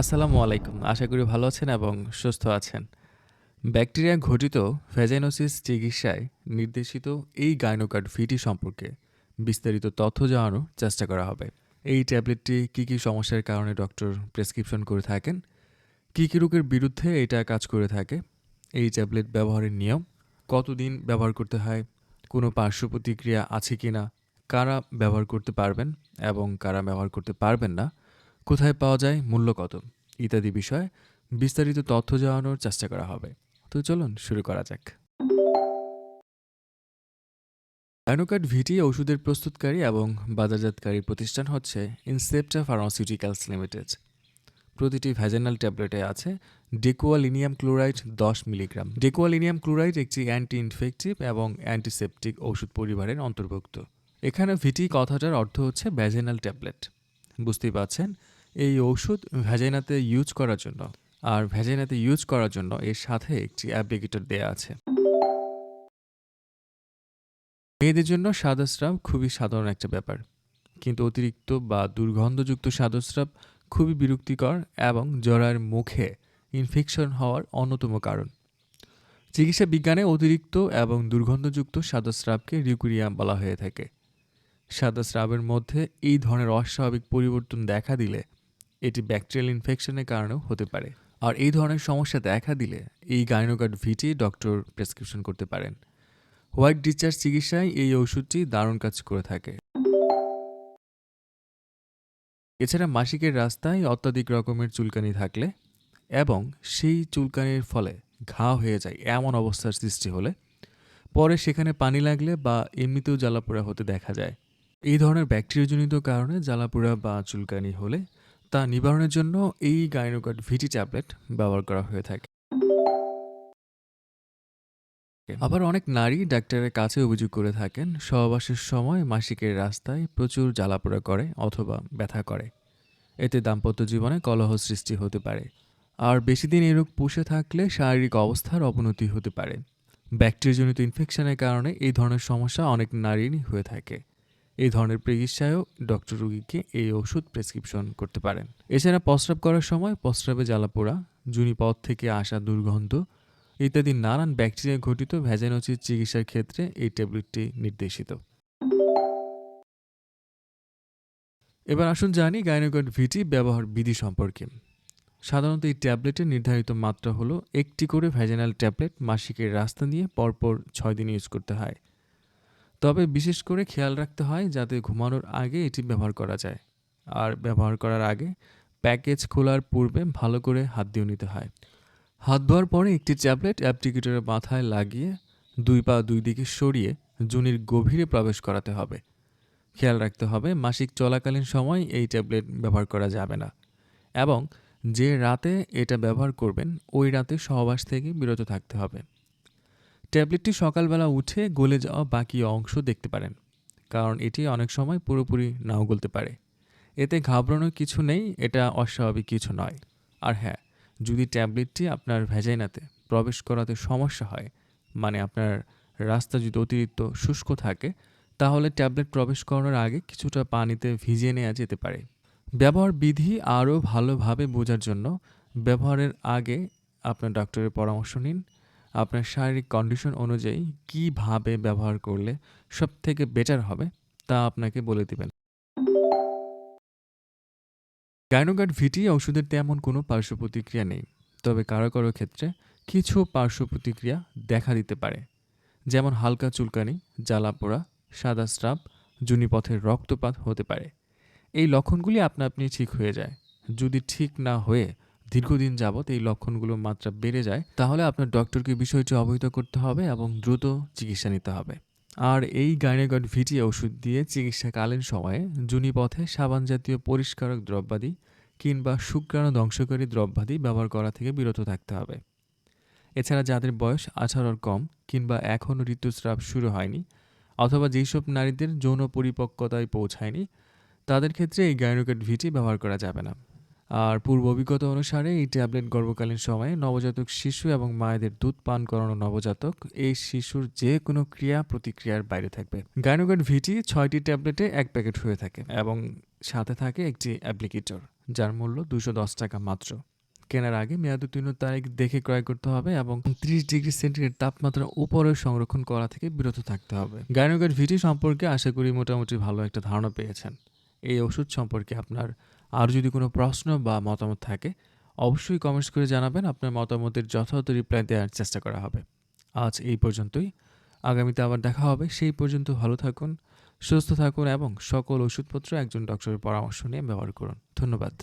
আসসালামু আলাইকুম। আশা করি ভালো আছেন এবং সুস্থ আছেন। ব্যাকটেরিয়া ঘটিত ভ্যাজাইনোসিস চিকিৎসায় নির্দেশিত এই গাইনোকার্ড ভিটি সম্পর্কে বিস্তারিত তথ্য জানানোর চেষ্টা করা হবে। এই ট্যাবলেটটি কী কী সমস্যার কারণে ডক্টর প্রেসক্রিপশন করে থাকেন? কী কী রোগের বিরুদ্ধে এটা কাজ করে থাকে? এই ট্যাবলেট ব্যবহারের নিয়ম? কতদিন ব্যবহার করতে হয়? কোনো পার্শ্ব প্রতিক্রিয়া আছে কি না কারা ব্যবহার করতে পারবেন এবং কারা ব্যবহার করতে পারবেন না? কোথায় পাওয়া যায়, মূল্য কত, ইত্যাদি বিষয়ে বিস্তারিত তথ্য জানানোর চেষ্টা করা হবে। তো চলুন শুরু করা যাক। ডায়নোকার্ড ভিটি ওষুধের প্রস্তুতকারী এবং বাজারজাতকারী প্রতিষ্ঠান হচ্ছে ইনসেপ্টা ফার্মাসিউটিক্যালস লিমিটেড প্রতিটি ভ্যাজেনাল ট্যাবলেটে আছে ডেকোয়ালিনিয়াম ক্লোরাইড দশ মিলিগ্রাম। ডেকোয়ালিনিয়াম ক্লোরাইড একটি অ্যান্টি ইনফেকটিভ এবং অ্যান্টিসেপটিক ওষুধ পরিবারের অন্তর্ভুক্ত। এখানে ভিটি কথাটার অর্থ হচ্ছে ভ্যাজেনাল ট্যাবলেট বুঝতেই পারছেন? এই ওষুধ ভ্যাজাইনাতে ইউজ করার জন্য আর ভ্যাজাইনাতে ইউজ করার জন্য এর সাথে একটি অ্যাপ্লিকেটর দেয়া আছে। মেয়েদের জন্য সাদাস্রাব খুবই সাধারণ একটা ব্যাপার। কিন্তু অতিরিক্ত বা দুর্গন্ধযুক্ত সাদস্রাব খুবই বিরক্তিকর এবং জরার মুখে ইনফেকশন হওয়ার অন্যতম কারণ। চিকিৎসা বিজ্ঞানে অতিরিক্ত এবং দুর্গন্ধযুক্ত সাদস্রাবকে রিউকুরিয়া বলা হয়ে থাকে। সাদা স্রাবের মধ্যে এই ধরনের অস্বাভাবিক পরিবর্তন দেখা দিলে এটি ব্যাকটেরিয়াল ইনফেকশনের কারণেও হতে পারে। আর এই ধরনের সমস্যা দেখা দিলে এই গাইনোকার্ড ভিটি ডক্টর প্রেসক্রিপশন করতে পারেন। হোয়াইট ডিসচার্জ চিকিৎসায় এই ওষুধটি দারুণ কাজ করে থাকে। এছাড়া মাসিকের রাস্তায় অত্যাধিক রকমের চুলকানি থাকলে এবং সেই চুলকানির ফলে ঘা হয়ে যায় এমন অবস্থার সৃষ্টি হলে পরে সেখানে পানি লাগলে বা এমনিতেও জ্বালাপোড়া হতে দেখা যায়। এই ধরনের ব্যাকটেরিয়াজনিত কারণে জ্বালাপোড়া বা চুলকানি হলে তা নিবারণের জন্য এই গাইনোকার্ড ভিটি ট্যাবলেট ব্যবহার করা হয়ে থাকে। আবার অনেক নারী ডাক্তারের কাছে অভিযোগ করে থাকেন, সহবাসের সময় মাসিকের রাস্তায় প্রচুর জ্বালাপোড়া করে অথবা ব্যথা করে। এতে দাম্পত্য জীবনে কলহ সৃষ্টি হতে পারে। আর বেশি দিন এই রোগ পুষে থাকলে শারীরিক অবস্থার অবনতি হতে পারে। ব্যাকটেরিয়াজনিত ইনফেকশনের কারণে এই ধরনের সমস্যা অনেক নারীরই হয়ে থাকে। এই ধরনের চিকিৎসায়ও ডক্টর রুগীকে এই ওষুধ প্রেসক্রিপশন করতে পারেন। এছাড়া প্রস্রাব করার সময় প্রস্রাবে জ্বালাপোড়া জুনিপথ থেকে আসা দুর্গন্ধ ইত্যাদি নানান ব্যাকটেরিয়া ঘটিত ভ্যাজাইনোসিস চিকিৎসার ক্ষেত্রে এই ট্যাবলেটটি নির্দেশিত। এবার আসুন জানি গাইনোকট ভিটি ব্যবহার বিধি সম্পর্কে। সাধারণত এই ট্যাবলেটের নির্ধারিত মাত্রা হলো একটি করে ভ্যাজাইনাল ট্যাবলেট মাসিকের রাস্তা নিয়ে পরপর ছয় দিন ইউজ করতে হয়। তবে বিশেষ করে খেয়াল রাখতে হয় যাতে ঘুমানোর আগে এটি ব্যবহার করা যায়। আর ব্যবহার করার আগে প্যাকেজ খোলার পূর্বে ভালো করে হাত দিয়ে নিতে হয়। হাত ধোয়ার পরে একটি ট্যাবলেট অ্যাপ্লিকেটরের মাথায় লাগিয়ে দুই পা দুই দিকে সরিয়ে জুনির গভীরে প্রবেশ করাতে হবে। খেয়াল রাখতে হবে মাসিক চলাকালীন সময় এই ট্যাবলেট ব্যবহার করা যাবে না। এবং যে রাতে এটা ব্যবহার করবেন, ওই রাতে সহবাস থেকে বিরত থাকতে হবে। ট্যাবলেটটি সকালবেলা উঠে গলে যাওয়া বাকি অংশ দেখতে পারেন, কারণ এটি অনেক সময় পুরোপুরি নাও গলতে পারে। এতে ঘাবড়ানোর কিছু নেই, এটা অস্বাভাবিক কিছু নয়। আর হ্যাঁ যদি ট্যাবলেটটি আপনার ভ্যাজাইনাতে প্রবেশ করাতে সমস্যা হয় মানে আপনার রাস্তা যদি অতিরিক্ত শুষ্ক থাকে, তাহলে ট্যাবলেট প্রবেশ করানোর আগে কিছুটা পানিতে ভিজিয়ে নেওয়া যেতে পারে। ব্যবহার বিধি আরও ভালোভাবে বোঝার জন্য ব্যবহারের আগে আপনার ডক্টরের পরামর্শ নিন আপনার শারীরিক কন্ডিশন অনুযায়ী কীভাবে ব্যবহার করলে সব থেকে বেটার হবে তা আপনাকে বলে দিবেন। গাইনোগার্ড ভিটি ওষুধের তেমন কোনো পার্শ্ব প্রতিক্রিয়া নেই, তবে কারও কারও ক্ষেত্রে কিছু পার্শ্ব প্রতিক্রিয়া দেখা দিতে পারে, যেমন হালকা চুলকানি, জ্বালা পোড়া, সাদা স্রাব, জুনিপথের রক্তপাত হতে পারে। এই লক্ষণগুলি আপনা আপনি ঠিক হয়ে যায়। যদি ঠিক না হয়ে দীর্ঘদিন যাবৎ এই লক্ষণগুলোর মাত্রা বেড়ে যায়, তাহলে আপনার ডক্টরকে বিষয়টি অবহিত করতে হবে এবং দ্রুত চিকিৎসা নিতে হবে। আর এই গাইনেগড ভিটি ওষুধ দিয়ে চিকিৎসাকালীন সময়ে জুনি পথে সাবান জাতীয় পরিষ্কারক দ্রব্যাদি কিংবা শুক্রাণু ধ্বংসকারী দ্রব্যাদি ব্যবহার করা থেকে বিরত থাকতে হবে। এছাড়া যাদের বয়স আঠারোর কম কিংবা এখনও ঋতুস্রাব শুরু হয়নি অথবা যেসব নারীদের যৌন পরিপক্কতায় পৌঁছায়নি, তাদের ক্ষেত্রে এই গাইনোকেট ভিটি ব্যবহার করা যাবে না। আর পূর্ব অভিজ্ঞতা অনুসারে এই ট্যাবলেট গর্ভকালীন সময়ে নবজাতক শিশু এবং মায়েদের দুধ পান করানো নবজাতক এই শিশুর যে কোনো ক্রিয়া প্রতিক্রিয়ার বাইরে থাকবে। গাইনোগার্ড ভিটি ছয়টি ট্যাবলেটে এক প্যাকেট হয়ে থাকে এবং সাথে থাকে একটি অ্যাপ্লিকেটর, যার মূল্য দুশো দশ টাকা মাত্র। কেনার আগে মেয়াদ উত্তীর্ণ তারিখ দেখে ক্রয় করতে হবে এবং ত্রিশ ডিগ্রি সেন্টিগ্রেড তাপমাত্রা উপরে সংরক্ষণ করা থেকে বিরত থাকতে হবে। গাইনোগার ভিটি সম্পর্কে আশা করি মোটামুটি ভালো একটা ধারণা পেয়েছেন। এই ওষুধ সম্পর্কে আপনার আর যদি কোনো প্রশ্ন বা মতামত থাকে, অবশ্যই কমেন্টস করে জানাবেন। আপনার মতামতের যথাযথ রিপ্লাই দেওয়ার চেষ্টা করা হবে। আজ এই পর্যন্তই। আগামীতে আবার দেখা হবে। সেই পর্যন্ত ভালো থাকুন, সুস্থ থাকুন এবং সকল ওষুধপত্র একজন ডক্টরের পরামর্শ নিয়ে ব্যবহার করুন। ধন্যবাদ।